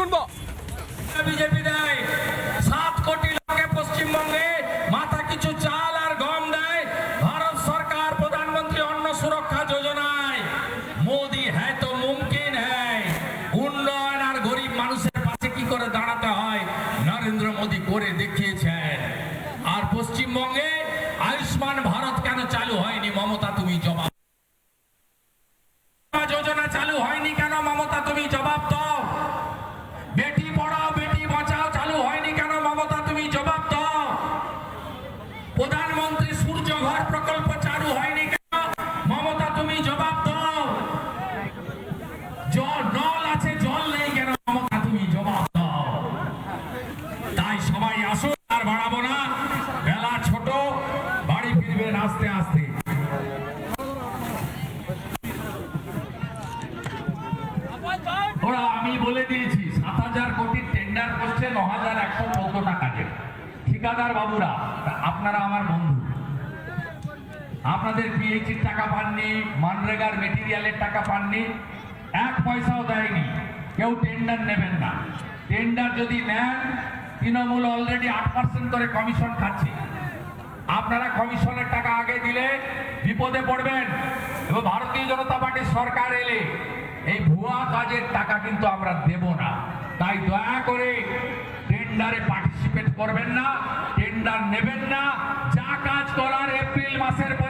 শুনব। বিজেপি দেয়। সাত কোটি লোকে পশ্চিমবঙ্গে মাথা কিছু চাল আর গম দেয়। ভারত সরকার, প্রধানমন্ত্রী অন্ন সুরক্ষা যোজনায়। মোদি হ্যাঁ তো মুমকিন হ্যায়। উন্নয়ন আর গরিব মানুষের পাশে কি করে দাঁড়াতে হয়, নরেন্দ্র মোদী করে দেখিয়েছেন। আর পশ্চিমবঙ্গে আয়ুষ্মান ভারত কেন চালু হয়নি? মমতা, তুমি জবাব যোজনা চালু হয়নি কেন? মমতা, তুমি জবাব দাও। প্রধানমন্ত্রী সূর্য ঘর প্রকল্প চালু হয়নি কেন? মমতা, তুমি জবাব দাও। জল নল আছে, জল নেই কেন? মমতা, তুমি জবাব দাও। তাই সবাই আসুন, আর বাড়াবো না। বেলা ছোট, বাড়ি ফিরবেন আস্তে আস্তে। ওরা, আমি বলে দিয়েছি, সাত হাজার কোটি টেন্ডার করছে, ন হাজার একশো চোদ্দটা কাজে ঠিকাদার বাবুরা আপনারা আমার বন্ধু। আপনাদের পিএইচির টাকা পাননি, মানরেগার মেটেরিয়ালের টাকা পাননি, এক পয়সাও দেয়নি। কেউ টেন্ডার নেবেন না। টেন্ডার যদি নেন, তৃণমূল অলরেডি আট পার্সেন্ট করে কমিশন খাচ্ছে। আপনারা কমিশনের টাকা আগে দিলে বিপদে পড়বেন। এবং ভারতীয় জনতা পার্টির সরকার এলে এই ভুয়া কাজের টাকা কিন্তু আমরা দেব না। তাই দয়া করে টেন্ডারে পার্টিসিপেট করবেন না টেন্ডার নেবেন না। যা কাজ করার এপ্রিল মাসের পরে